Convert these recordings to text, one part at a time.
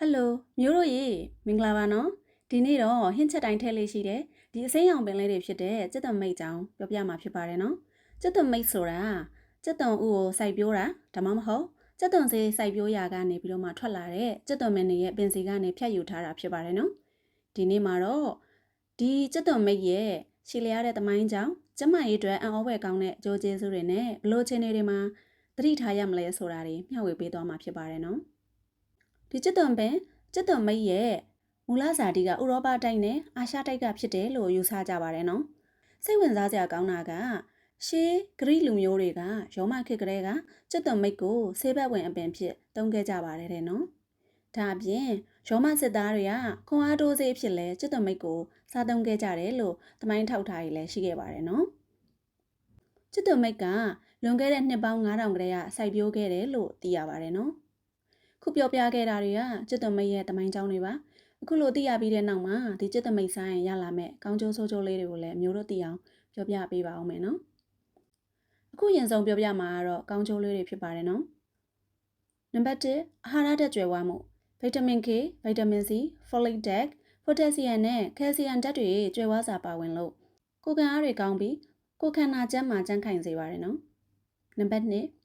ဟယ်လိုမျိုးတို့ရေမင်္ဂလာပါနော်ဒီနေ့တော့ဟင်းချက်တိုင်းထည့်လေးရှိတယ်ဒီအစိမ်းရောင်ပင်လေးတွေဖြစ်တဲ့စက်သွန်မိတ်ကြောင်ပြောပြမှာဖြစ်ပါတယ်နော်စက်သွန်မိတ်ဆိုတာစက်သွန်ဥကိုစိုက်ပျိုးတာဒါမှမဟုတ်စက်သွန်စေးစိုက်ပျိုးရာကနေပြီးတော့မှထွက်လာတဲ့စက်သွန်မင်းတွေရဲ့ပင်စီကနေဖြတ်ယူထားတာဖြစ်ပါတယ်နော်ဒီနေ့မှာတော့ဒီစက်သွန်မိတ်ရဲ့ရှည်လျားတဲ့သမိုင်းကြောင်ကျမရေးအတွက်အံ့ဩဖွယ်ကောင်းတဲ့အကျိုးကျေးဇူးတွေနဲ့ဘလို့ချင်းတွေမှာသတိထားရမလဲဆိုတာတွေမျှဝေပေးသွားမှာဖြစ်ပါတယ်နော် ဒီစက်သွန်ပင်ကျက်သွန်မိတ်ရဲ့မူလဇာတိကဥရောပတိုက်နဲ့အာရှတိုက်ကဖြစ်တယ်လို့ယူဆကြပါတယ်နော်စိတ်ဝင်စားစရာကောင်းတာကရှေးဂရိလူမျိုးတွေကရောမခေတ်ကလေးကကျက်သွန်မိတ်ကိုဆေးဘက်ဝင်အပင်ဖြစ်သုံးခဲ့ကြပါတယ်တဲ့နော်ဒါအပြင်ရောမစစ်သားတွေကခွန်အားတိုးစေးဖြစ်လဲကျက်သွန်မိတ်ကိုစားသုံးခဲ့ကြတယ်လို့သမိုင်းထောက်ထားရေးလည်းရှိခဲ့ပါတယ်နော်ကျက်သွန်မိတ်ကလွန်ခဲ့တဲ့နှစ်ပေါင်း9000ကလေးကစိုက်ပျိုးခဲ့တယ်လို့သိရပါတယ်နော် ခုပြောပြခဲ့တာတွေကจิตတမိတ်ရဲ့တမိုင်းကြောင်းတွေပါအခုလိုသိရပြီးတဲ့နောက်မှာဒီจิตတမိတ်ဆိုင်ရလာမဲ့ကောင်းကျိုးဆိုးကျိုးလေးတွေကိုလည်းမျိုးတို့သိအောင်ပြောပြပေးပါအောင်မယ်နော်အခုရင်ဆုံးပြောပြမှာကတော့ကောင်းကျိုးလေးတွေဖြစ်ပါတယ်နော်နံပါတ်1အာဟာရဓာတ်ကြွယ်ဝမှုဗီတာမင် K ဗီတာမင် C ဖိုလိတ်ဓာတ်ပိုတက်ဆီယမ်နဲ့ကယ်ဆီယမ်ဓာတ်တွေကြွယ်ဝစွာပါဝင်လို့ကိုယ်ခံအားတွေကောင်းပြီးကိုယ်ခန္ဓာကျန်းမာကြမ်းခိုင်စေပါတယ်နော်နံပါတ်2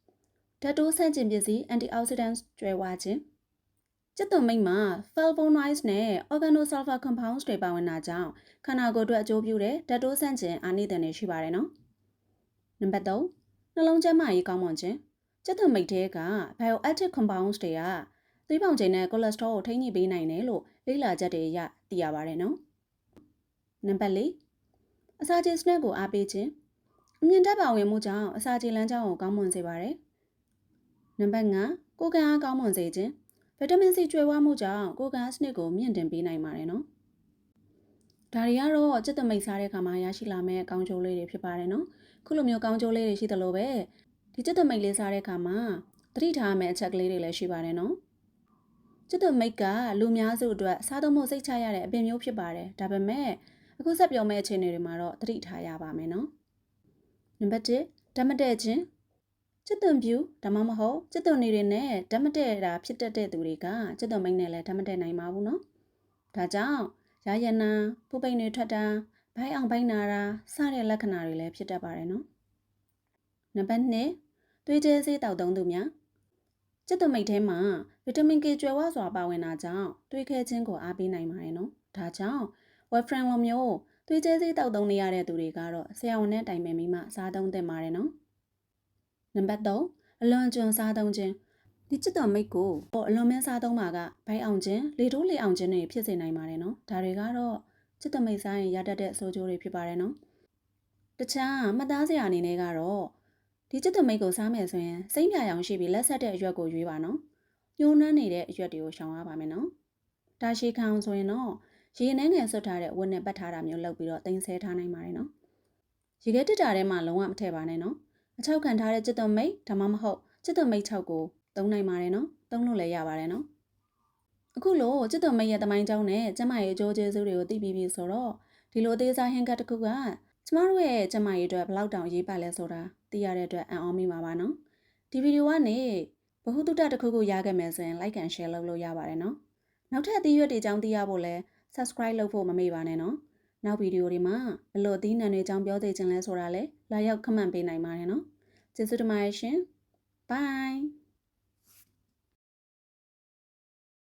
ဓာတ်တိုးဆန့်ကျင်ပစ္စည်း antioxidants ကျွဲဝခြင်းကျက်သွန်မိတ်မှာ flavonoids နဲ့ organosulfur compounds တွေပါဝင်တာကြောင့်ခန္ဓာကိုယ်အတွက်အကျိုးပြုတဲ့ဓာတ်တိုးဆန့်ကျင်အာနိသင်တွေရှိပါတယ်နော်နံပါတ်3နှလုံးကျန်းမာရေးကောင်းမွန်ခြင်းကျက်သွန်မိတ်ထဲက bioactive compounds တွေကသွေးပေါင်ချိန်နဲ့ cholesterol ကိုထိန်းညှိပေးနိုင်တယ်လို့လေ့လာချက်တွေအရသိရပါတယ်နော်နံပါတ်4အစာချေ snack ကိုအားပေးခြင်းအမြင့်တက်ပါဝင်မှုကြောင့်အစာချေလမ်းကြောင်းကိုကောင်းမွန်စေပါတယ် နံပါတ်5ကိုယ်ခံအားကောင်းမွန်စေခြင်းဗီတာမင်စီကျွဲဝမှုကြောင့်ကိုယ်ခံအားစနစ်ကိုမြင့်တင်ပေးနိုင်ပါတယ်နော်ဒါတွေကတော့စက်တမိတ်စားတဲ့အခါမှာရရှိလာမဲ့ကောင်းကျိုးလေးတွေဖြစ်ပါတယ်နော်ခုလိုမျိုးကောင်းကျိုးလေးတွေရှိသလိုပဲဒီစက်တမိတ်လေးစားတဲ့အခါမှာသတိထားမယ့်အချက်ကလေးတွေလည်းရှိပါတယ်နော်စက်တမိတ်ကလူများစုအတွက်စားသုံးမှုစိတ်ချရတဲ့အပင်မျိုးဖြစ်ပါတယ်ဒါပေမဲ့အခုဆက်ပြောမယ့်အခြေအနေတွေမှာတော့သတိထားရပါမယ်နော်နံပါတ်1ဓာတ်မတည့်ခြင်း စစ်သွန်ပြူဒါမှမဟုတ်စစ်သွန်နေတွေနဲ့ဓာတ်မတည့်တာဖြစ်တတ်တဲ့သူတွေကစစ်သွန်မိတ်နဲ့လည်းဓာတ်မတည့်နိုင်ပါဘူးနော်ဒါကြောင့်ရရနာပူပိန်တွေထွက်တာဘိုင်းအောင်ဘိုင်းနာတာစတဲ့လက္ခဏာတွေလည်းဖြစ်တတ်ပါတယ်နော်နံပါတ်2သွေးကြဲဆေးတောက်သုံးသူများစစ်သွန်မိတ်ထဲမှာဗီတာမင် K ကျွယ်ဝစွာပါဝင်တာကြောင့်သွေးခဲခြင်းကိုအားပေးနိုင်ပါတယ်နော်ဒါကြောင့် warfarin လိုမျိုးသွေးကြဲဆေးတောက်သုံးနေရတဲ့သူတွေကတော့ဆရာဝန်နဲ့တိုင်ပင်ပြီးမှစားသုံးသင့်ပါတယ်နော် နံပါတ်3အလွန်ကျွံစားသုံးခြင်းဒီချစ်တော်မိတ်ကိုအလွန်မင်းစားသုံးပါကဘိုင်းအောင်ခြင်းလေတိုးလေအောင်ခြင်းတွေဖြစ်စေနိုင်ပါတယ်နော်ဒါတွေကတော့ချစ်တော်မိတ်စားရင်ရတတ်တဲ့အဆိုးကျိုးတွေဖြစ်ပါတယ်နော်တခြားမှတ်သားစရာအနေနဲ့ကတော့ဒီချစ်တော်မိတ်ကိုစားမယ်ဆိုရင်စိမ့်ပြရောင်ရှိပြီးလက်ဆက်တဲ့အရွက်ကိုရွေးပါနော်ညှိုးနှမ်းနေတဲ့အရွက်တွေကိုရှောင်ရပါမယ်နော်ဒါရှိခံအောင်ဆိုရင်တော့ရေနှဲငယ်ဆွတ်ထားတဲ့ဝတ်နဲ့ပတ်ထားတာမျိုးလုပ်ပြီးတော့တင်ဆဲထားနိုင်ပါတယ်နော်ရေခဲတစ်တာထဲမှာလုံးဝမထည့်ပါနဲ့နော် အချောက်ခံထားတဲ့စစ်သွန်မိတ်ဒါမှမဟုတ်စစ်သွန်မိတ်6ကိုသုံးနိုင်ပါတယ်နော်သုံးလို့လည်းရပါတယ်နော်အခုလို့စစ်သွန်မိတ်ရဲ့တမိုင်းကြောင်းနဲ့ကျမရဲ့အကျိုးကျေးဇူးတွေကိုသိပြီးပြီဆိုတော့ဒီလိုသေးစားဟင်းကတ်တစ်ခုကကျမတို့ရဲ့ကျမရဲ့အတွက်ဘလောက်တောင်ရေးပါလဲဆိုတာသိရတဲ့အတွက်အံ့ဩမိပါပါနော်ဒီဗီဒီယိုကနေဘ ഹു တုတတစ်ခုခုရခဲ့မယ်ဆိုရင် like and share လုပ်လို့ရပါတယ်နော်နောက်ထပ်အသေးရွက်တွေအကြောင်းသိရဖို့လဲ subscribe လုပ်ဖို့မမေ့ပါနဲ့နော် နောက်ဗီဒီယိုတွေမှာဘလို့အသီးနှံတွေအကြောင်းပြောသေးခြင်းလဲဆိုတာလဲလာရောက်ခမန့်ပေးနိုင်ပါတယ်နော်ကျေးဇူးတင်ပါတယ်ရှင် bye